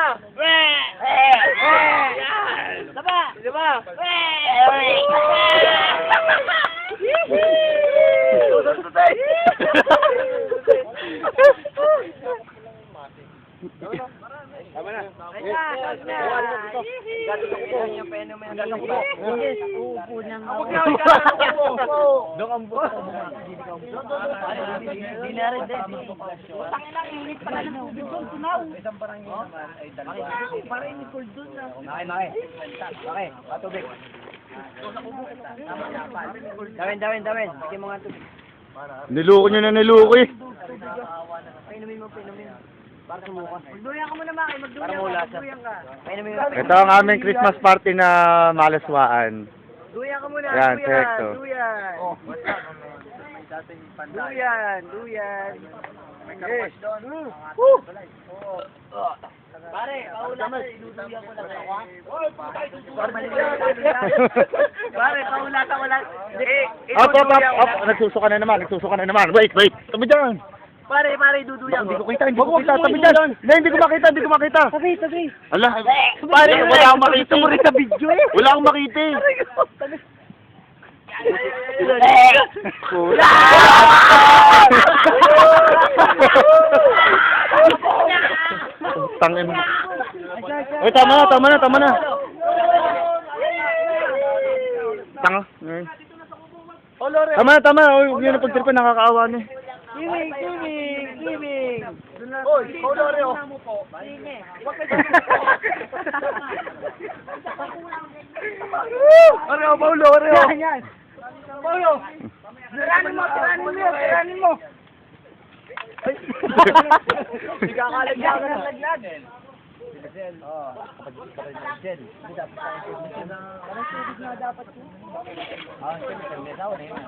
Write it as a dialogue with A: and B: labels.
A: Laba! Laba! Laba! Yan!
B: Saba!
A: Di ba? Tama na.
B: Upo ng
A: Doon ang bukas.
B: Hindi na rin din. Tangina, init pala ng tubig doon. Tunaw.
A: Isang barangay naman ay dalawa.
B: Parang ni Cold doon na.
A: Maki, maki. Maki, patubig. Dawin, dawin, dawin. Sige mo nga tubig.
C: Niloko nyo na niloko eh.
A: Painumin mo, painumin.
B: Magduyan ka muna, Maki. Magduyan ka. Magduyan ka.
C: Ito ang aming Christmas party na malaswaan.
B: Duyan ka muna.
C: Yan,
B: duyan. Duyan.
A: Oh,
B: Duyan. Duyan.
A: Yes.
B: Mm.
A: Pare, kaula ka, inuduyan ko lang ako.
B: Pare, kaulata ko lang. Eh,
C: Up, up, up, up. Nagsusuka na naman, nagsusuka na naman. Wait, wait. Tabi dyan.
B: Pare, pare, duduyan
C: Hindi
B: ko.
C: ko kita, hindi ko kita. Tabi dyan. Hindi, hindi ko makita, hindi ko makita.
B: Tabi, tabi.
C: Ala,
B: Pare,
C: wala akong makita.
B: Mo rin sa video eh.
C: Wala akong makita eh. Tangin mo. Uy, tama na, tama na, tama na. Tanga. Tama na, tama na. Uy, huwag nyo na pagtripan, nakakaawa na eh.
B: Gaming, gaming, gaming.
A: Oy, kolore oh.
B: Oreo, Paulo, Oreo. Yan, yan. Paulo. Tiranin mo, tiranin mo, tiranin mo.
A: Hindi ka kalagyan ka ng lagyan. Oh, kapag kapag Jen, hindi dapat tayo. Parang tubig na dapat yun. Ah, sige, may tao na yun.